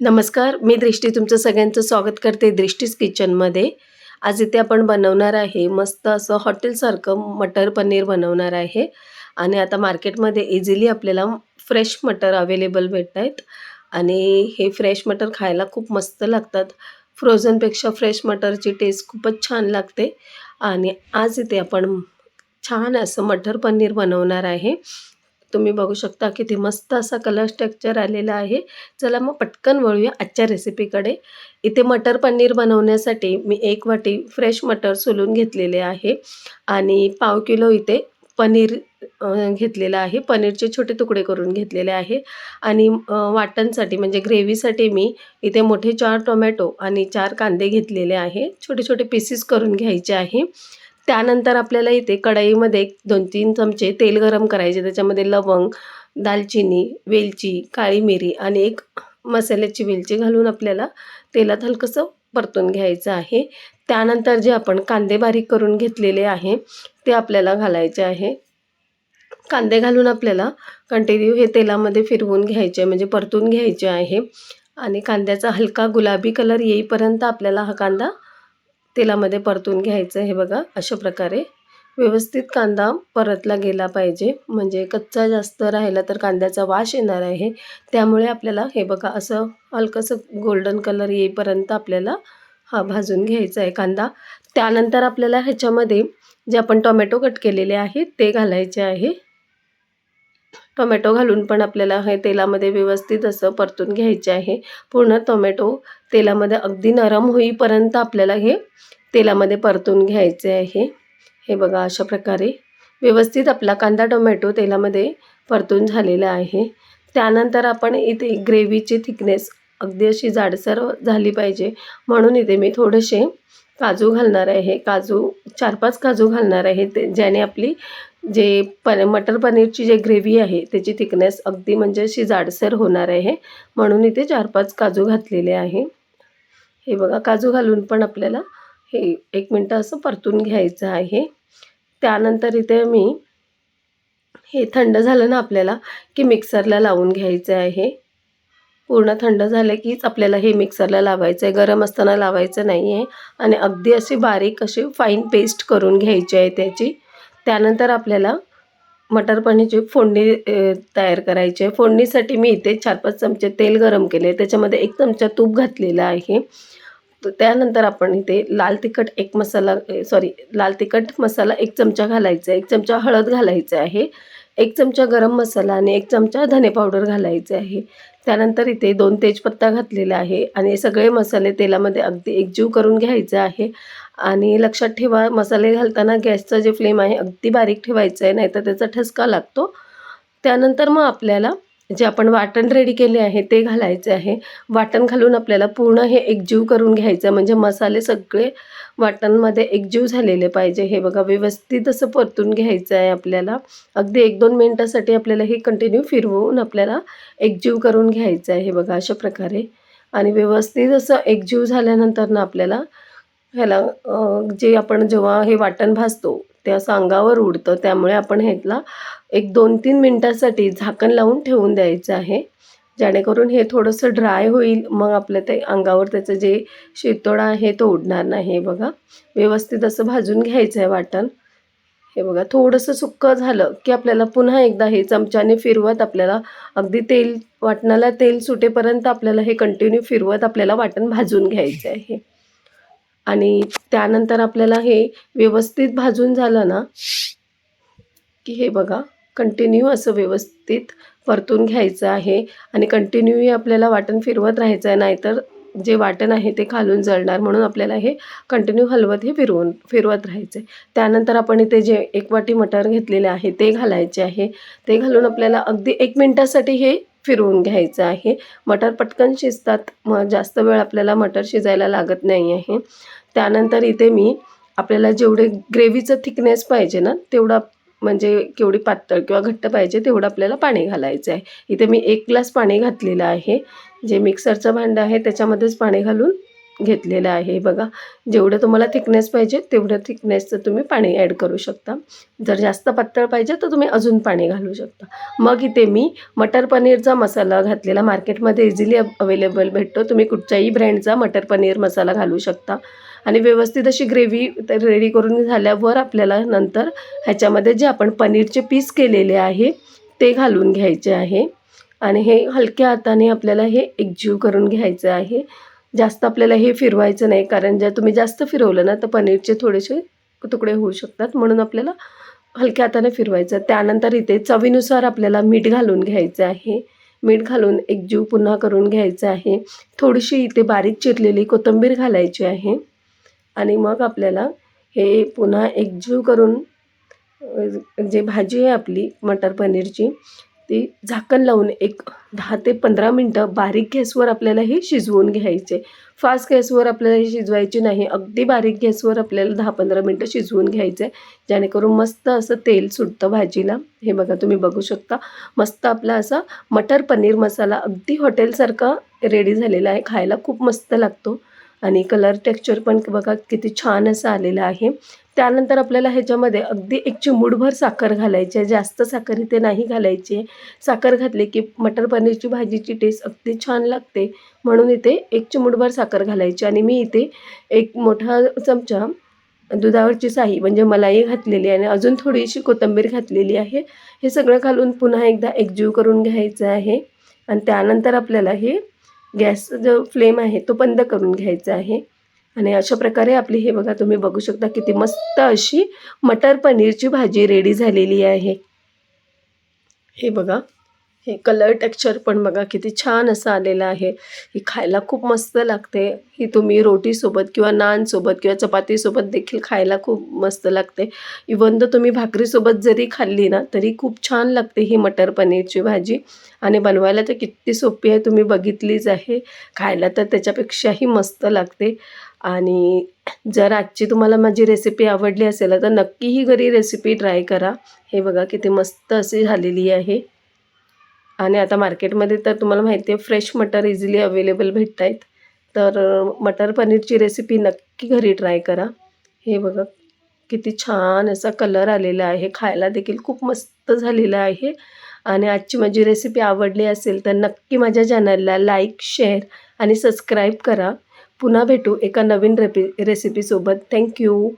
नमस्कार मी दृष्टी तुमचं सगळ्यांचं स्वागत करते दृष्टीज किचनमध्ये. आज इथे आपण बनवणार आहे मस्त असं हॉटेलसारखं मटर पनीर बनवणार आहे. आणि आता मार्केटमध्ये इझिली आपल्याला फ्रेश मटर अवेलेबल भेटत आहेत आणि हे फ्रेश मटर खायला खूप मस्त लागतात. फ्रोझनपेक्षा फ्रेश मटरची टेस्ट खूपच छान लागते. आणि आज इथे आपण छान असं मटर पनीर बनवणार आहे. तुम्ही बघू शकता किती मस्त असा कलर स्ट्रक्चर आलेला आहे. चला मग पटकन वळूया आजच्या रेसिपीकडे इथे मटर पनीर बनवण्यासाठी मी एक वाटी फ्रेश मटर सोलून घेतलेले आहे. आणि पाव किलो इथे पनीर घेतलेलं आहे. पनीरचे छोटे तुकडे करून घेतलेले आहे. आणि वाटणसाठी म्हणजे ग्रेव्हीसाठी मी इथे मोठे चार टोमॅटो आणि चार कांदे घेतलेले आहे. छोटे छोटे पीसेस करून घ्यायचे आहे. त्यानंतर आपल्याला इथे कढईमध्ये एक दोन तीन चमचे तेल गरम करायचे त्याच्यामध्ये लवंग दालचिनी वेलची काळी मिरी आणि एक मसाल्याची वेलची घालून आपल्याला तेलात हलकंसं परतून घ्यायचं आहे. त्यानंतर जे आपण कांदे बारीक करून घेतलेले आहे ते आपल्याला घालायचे आहे. कांदे घालून आपल्याला कंटिन्यू हे तेलामध्ये फिरवून घ्यायचे म्हणजे परतून घ्यायचे आहे. आणि कांद्याचा हलका गुलाबी कलर येईपर्यंत आपल्याला हा कांदा तेलामध्ये परतून घ्यायचं हे बघा. अशा प्रकारे व्यवस्थित कांदा परतला गेला पाहिजे. म्हणजे कच्चा जास्त राहिला तर कांद्याचा वास येणार आहे. त्यामुळे आपल्याला हे बघा असं हलकंसं गोल्डन कलर येईपर्यंत आपल्याला हा भाजून घ्यायचा आहे कांदा. त्यानंतर आपल्याला ह्याच्यामध्ये जे आपण टोमॅटो कट केलेले आहेत ते घालायचे आहे. टोमॅटो घालून पण आपल्याला हे तेलामध्ये व्यवस्थित असं परतून घ्यायचे आहे. पूर्ण टोमॅटो तेलामध्ये अगदी नरम होईपर्यंत आपल्याला हे तेलामध्ये परतून घ्यायचे आहे. हे बघा अशा प्रकारे व्यवस्थित आपला कांदा टोमॅटो तेलामध्ये परतून झालेला आहे. त्यानंतर आपण इथे ग्रेव्हीची थिकनेस अगदी अशी जाडसर झाली पाहिजे. म्हणून इथे मी थोडेसे काजू घालणार आहे काजू चार पाच काजू घालणार आहे ते. ज्याने आपली जे प मटर पनीरची जे ग्रेव्ही आहे त्याची थिकनेस अगदी म्हणजे अशी जाडसर होणार आहे. म्हणून इथे चार पाच काजू घातलेले आहे. हे बघा काजू घालून पण आपल्याला हे एक मिनटं असं परतून घ्यायचं आहे. त्यानंतर इथे मी हे थंड झालं ना आपल्याला की मिक्सरला लावून घ्यायचं आहे. पूर्ण थंड झालं कीच आपल्याला हे मिक्सरला लावायचं आहे गरम असताना लावायचं नाही आहे आणि अगदी अशी बारीक अशी फाईन पेस्ट करून घ्यायची आहे त्याची. त्यानंतर आपल्याला मटर पनीरची फोडणी तयार करायची आहे. फोडणीसाठी मी इथे चार पाच चमचे तेल गरम केले त्याच्यामध्ये एक चमचा तूप घातलेला आहे. त्यानंतर आपण इथे लाल तिखट एक मसाला सॉरी लाल तिखट मसाला एक चमचा घालायचा आहे. एक चमचा हळद घालायचं आहे. एक चमचा गरम मसाला आणि एक चमचा धने पावडर घालायचे आहे. त्यानंतर इथे दोन तेजपत्ता घातलेला आहे आणि सगळे मसाले तेलामध्ये अगदी एकजीव करून घ्यायचे आहे. आणि लक्षात ठेवा मसाले घालताना गॅसचं जे फ्लेम आहे अगदी बारीक ठेवायचं आहे नाहीतर त्याचा ठसका लागतो. त्यानंतर मग आपल्याला जे आपण वाटण रेडी केले आहे ते घालायचे आहे. वाटण घालून आपल्याला पूर्ण हे एकजीव करून घ्यायचं म्हणजे मसाले सगळे वाटणमध्ये एकजीव झालेले पाहिजे. हे बघा व्यवस्थित असं परतून घ्यायचं आहे आपल्याला. अगदी एक दोन मिनटासाठी आपल्याला हे कंटिन्यू फिरवून आपल्याला एकजीव करून घ्यायचं आहे. हे बघा अशा प्रकारे. आणि व्यवस्थित असं एकजीव झाल्यानंतर ना आपल्याला ह्याला जे आपण जेव्हा हे वाटण भाजतो ते असं अंगावर उडतं. त्यामुळे आपण ह्याला एक दोन तीन मिनटासाठी झाकण लावून ठेवून द्यायचं आहे. जेणेकरून हे थोडंसं ड्राय होईल. मग आपलं ते अंगावर त्याचं जे शितोडा आहे तो उडणार नाही. हे बघा. व्यवस्थित असं भाजून घ्यायचं आहे वाटण. हे बघा. थोडंसं सुक्कं झालं की आपल्याला पुन्हा एकदा हे चमच्याने फिरवत आपल्याला अगदी तेल वाटणाला तेल सुटेपर्यंत आपल्याला हे कंटिन्यू फिरवत आपल्याला वाटण भाजून घ्यायचं आहे. आणि त्यानंतर आपल्याला हे व्यवस्थित भाजून झालं ना की हे बघा कंटिन्यू असं व्यवस्थित परतून घ्यायचं आहे. आणि कंटिन्यू आपल्याला वाटण फिरवत राहायचं आहे नाहीतर जे वाटण आहे ते खालून जळणार. म्हणून आपल्याला हे कंटिन्यू हलवत हे फिरवून फिरवत राहायचं आहे त्यानंतर आपण इथे जे एक वाटी मटर घेतलेले आहे ते घालायचे आहे. ते घालून आपल्याला अगदी एक मिनटासाठी हे फिरवून घ्यायचं आहे. मटर पटकन शिजतात. मग जास्त वेळ आपल्याला मटर शिजायला लागत नाही आहे. त्यानंतर इथे मी आपल्याला जेवढे ग्रेव्हीचं थिकनेस पाहिजे ना तेवढा म्हणजे केवढी पातळ किंवा घट्ट पाहिजे तेवढं आपल्याला पाणी घालायचं आहे. इथे मी एक ग्लास पाणी घातलेलं आहे. जे मिक्सरचं भांडं आहे त्याच्यामध्येच पाणी घालून घेतलेलं आहे. बघा जेवढं तुम्हाला थिकनेस पाहिजे तेवढं थिकनेसचं तुम्ही पाणी ॲड करू शकता. जर जास्त पातळ पाहिजे तर तुम्ही अजून पाणी घालू शकता. मग इथे मी मटर पनीरचा मसाला घातलेला. मार्केटमध्ये इझिली अवेलेबल भेटतो. तुम्ही कुठच्याही ब्रँडचा मटर पनीर मसाला घालू शकता. आणि व्यवस्थित अशी ग्रेव्ही रेडी करून झाल्यावर आपल्याला नंतर ह्याच्यामध्ये जे आपण पनीरचे पीस केलेले आहे ते घालून घ्यायचे आहे. आणि हे हलक्या हाताने आपल्याला हे एकजीव करून घ्यायचं आहे. जास्त आपल्याला हे फिरवायचं नाही कारण जर तुम्ही जास्त फिरवलं ना तर पनीरचे थोडेसे तुकडे होऊ शकतात. म्हणून आपल्याला हलक्या हाताने फिरवायचं. त्यानंतर इथे चवीनुसार आपल्याला मीठ घालून घ्यायचं आहे. मीठ घालून एकजीव पुन्हा करून घ्यायचं आहे. थोडीशी इथे बारीक चिरलेली कोथिंबीर घालायची आहे. आणि मग आपल्याला हे पुन्हा एकजीव करून जे भाजी आहे आपली मटर पनीरची ती झाकण लावून एक दहा ते पंधरा मिनटं बारीक गॅसवर आपल्याला हे शिजवून घ्यायचे. फास्ट गॅसवर आपल्याला हे शिजवायची नाही अगदी बारीक गॅसवर आपल्याला दहा पंधरा मिनटं शिजवून घ्यायचं. आहे जेणेकरून मस्त असं तेल सुटतं भाजीला. हे बघा तुम्ही बघू शकता. मस्त आपला असा मटर पनीर मसाला अगदी हॉटेलसारखा रेडी झालेला आहे. खायला खूप मस्त लागतो. आणि कलर टेक्स्चर पण बघा किती छान असं आलेलं आहे. त्यानंतर आपल्याला ह्याच्यामध्ये अगदी एक चिमूडभर साखर घालायची आहे. जास्त साखर इथे नाही घालायची आहे. साखर घातली की मटर पनीरची भाजीची टेस्ट अगदी छान लागते. म्हणून इथे एक चिमूडभर साखर घालायची आणि मी इथे एक मोठा चमचा दुधावरची साही म्हणजे मलाई घातलेली आणि अजून थोडीशी कोथिंबीर घातलेली आहे. हे सगळं घालून पुन्हा एकदा एकजीव करून घ्यायचं आहे. आणि त्यानंतर आपल्याला हे गॅसचा जो फ्लेम आहे तो बंद करून घ्यायचा आहे. आणि अशा प्रकारे आपली हे बघा तुम्ही बघू शकता किती मस्त अशी मटर पनीरची भाजी रेडी झालेली आहे. हे बघा. हे कलर टेक्स्चर पण बघा किती छान असं आलेलं आहे. ही खायला खूप मस्त लागते. ही तुम्ही रोटीसोबत किंवा नानसोबत किंवा चपातीसोबत देखील खायला खूप मस्त लागते. इवन तर तुम्ही भाकरीसोबत जरी खाल्ली ना तरी खूप छान लागते ही मटर पनीरची भाजी. आणि बनवायला तर किती सोपी आहे तुम्ही बघितलीच आहे. खायला तर त्याच्यापेक्षाही मस्त लागते. आणि जर आजची तुम्हाला माझी रेसिपी आवडली असेल तर नक्की ही घरी रेसिपी ट्राय करा. हे बघा किती मस्त अशी झालेली आहे. आणि आता मार्केटमध्ये तर तुम्हाला माहिती आहे फ्रेश मटर इझिली अवेलेबल भेटत आहेत तर मटर पनीरची रेसिपी नक्की घरी ट्राय करा. हे बघा किती छान असा कलर आलेला आहे. खायला देखील खूप मस्त झालेला आहे. आणि आजची माझी रेसिपी आवडली असेल तर नक्की माझ्या चॅनलला लाईक शेअर आणि सबस्क्राईब करा. पुन्हा भेटू एका नवीन रेपि रेसिपीसोबत थँक्यू